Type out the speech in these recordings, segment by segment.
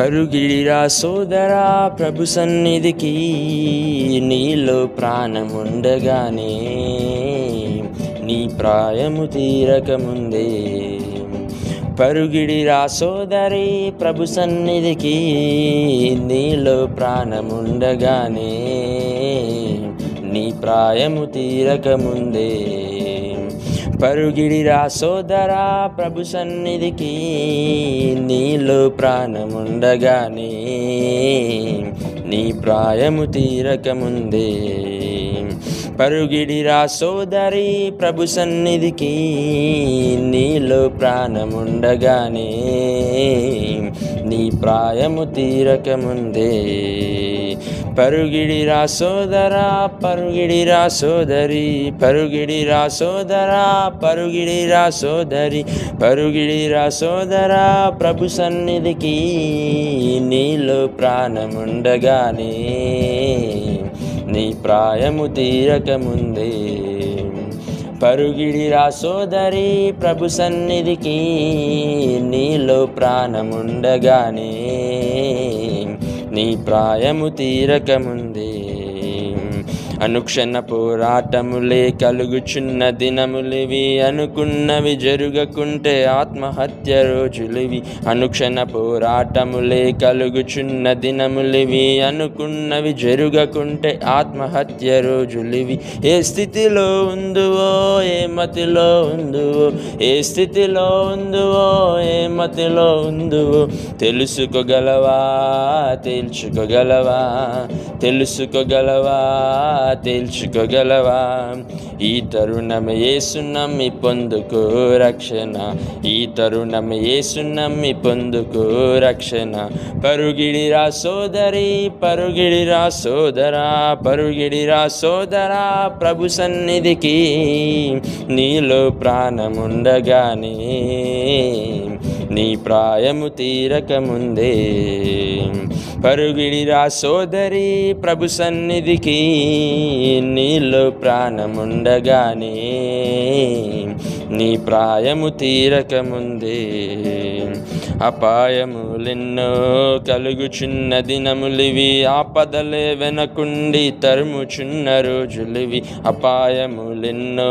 పరుగిడిరా సోదరా ప్రభు సన్నిధికి నీలో ప్రాణముండగానే నీ ప్రాయము తీరకముందే. పరుగిడిరా సోదరి ప్రభు సన్నిధికి నీలో ప్రాణముండగానే నీ ప్రాయము తీరకముందే. పరుగిడిరా సోదరా ప్రభు సన్నిధికి నీలో ప్రాణముండగానే నీ ప్రాయము తీరకముందే. పరుగిడిరా సోదరి ప్రభు సన్నిధికి నీలో ప్రాణముండగానే నీ ప్రాయము తీరకముందే. పరుగిడిరా సోదరా పరుగిడిరా సోదరి పరుగిడిరా సోదరా పరుగిడిరా సోదరి పరుగిడిరా సోదరా ప్రభు సన్నిధికి నీలో ప్రాణముండగానే నీ ప్రాయము తీరకముందే. పరుగిడిరా సోదరి ప్రభు సన్నిధికి నీలో ప్రాణముండగానే నీ ప్రాయము తీరకముందే అనుక్షణ పోరాటములే కలుగుచున్న దినములివి అనుకున్నవి జరుగకుంటే ఆత్మహత్య రోజులివి. అనుక్షణ పోరాటములే కలుగుచున్న దినములివి అనుకున్నవి జరుగకుంటే ఆత్మహత్య రోజులివి. ఏ స్థితిలో ఉందువో ఏ మతిలో ఉందువో ఏ స్థితిలో ఉందువో ఏ మతిలో ఉందువో తెలుసుకోగలవా తేల్చుకోగలవా తెలుసుకోగలవా తేల్చుకోగలవా ఈ తరుణం ఏసునమ్మి పొందుకు రక్షణ. ఈ తరుణం ఏసునమ్మి పొందుకు రక్షణ. పరుగిడిరా సోదరి పరుగిడిరా సోదరా పరుగిడిరా సోదరా ప్రభు సన్నిధికి నీలో ప్రాణముండగానే. నీ ప్రాయము తీరకముందే. పరుగిడిరా సోదరి ప్రభు సన్నిధికి నీలో ప్రాణముండగానే. నీ ప్రాయము తీరకముందే అపాయములెన్నో కలుగుచున్న దినములివి ఆపదలే వెనకుండి తరుముచున్న రోజులివి. అపాయములెన్నో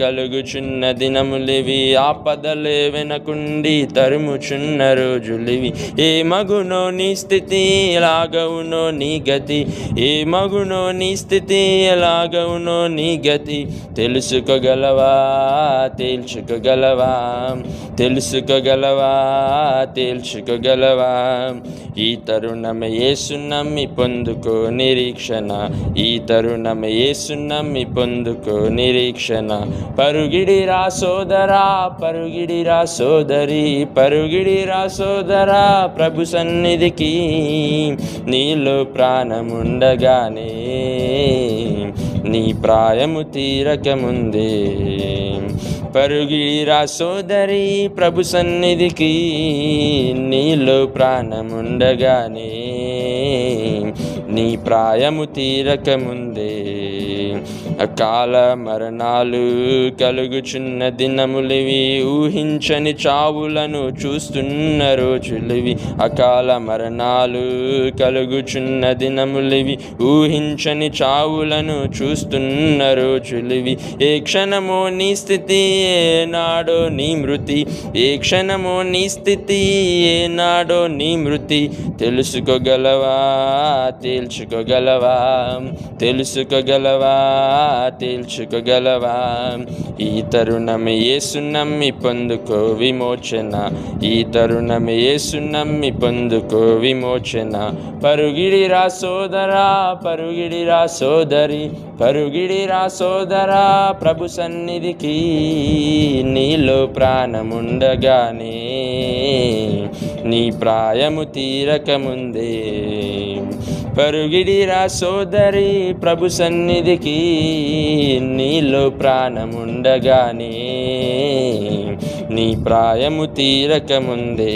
కలుగుచున్న దినములివి ఆపదలే వెనకుండి తరుముచున్న రోజులివి. ఏ మగునో నీ స్థితి ఎలాగవునో నీ గతి. ఏ మగునో నీ స్థితి ఎలాగవునో నీ గతి. తెలుసుకోగలవా? తేల్చుకోగలవా తెలుసుకోగలవా తేల్చుకోగలవా ఈ తరుణం ఏసు నమ్మి పొందుకో నిరీక్షణ ఈ తరుణం ఏసు నమ్మి పొందుకో నిరీక్షణ. పరుగిడిరా సోదరా పరుగిడిరా సోదరి పరుగిడిరా సోదరా ప్రభు సన్నిధికి నీలో ప్రాణముండగానే నీ ప్రాయము తీరకముందే. పరుగిరా సోదరి ప్రభు సన్నిధికి నీలో ప్రాణముండగానే నీ ప్రాయము తీరకముందే. అకాల మరణాలు కలుగుచున్న దినములివి ఊహించని చావులను చూస్తున్న రోజులివి అకాల మరణాలు కలుగుచున్న దినములివి ఊహించని చావులను చూస్తున్న రోజులివి ఏ క్షణమో నీ స్థితి ఏనాడో నీ మృతి. ఏ క్షణమో నీ స్థితి ఏనాడో నీ మృతి. తెలుసుకోగలవా తేల్చుకోగలవా తెలుసుకోగలవా? తేల్చుకోగలవా ఈ తరుణం ఏసు నమ్మి పొందుకో విమోచన. ఈ తరుణం ఏసు నమ్మి పొందుకో విమోచన. పరుగిడిరా సోదరా పరుగిడిరా సోదరి పరుగిడిరా సోదరా ప్రభు సన్నిధికి నీలో ప్రాణముండగానే నీ ప్రాయము తీరకముందే. పరుగిడిరా సోదరి ప్రభు సన్నిధికి నీలో ప్రాణముండగానే నీ ప్రాయము తీరకముందే.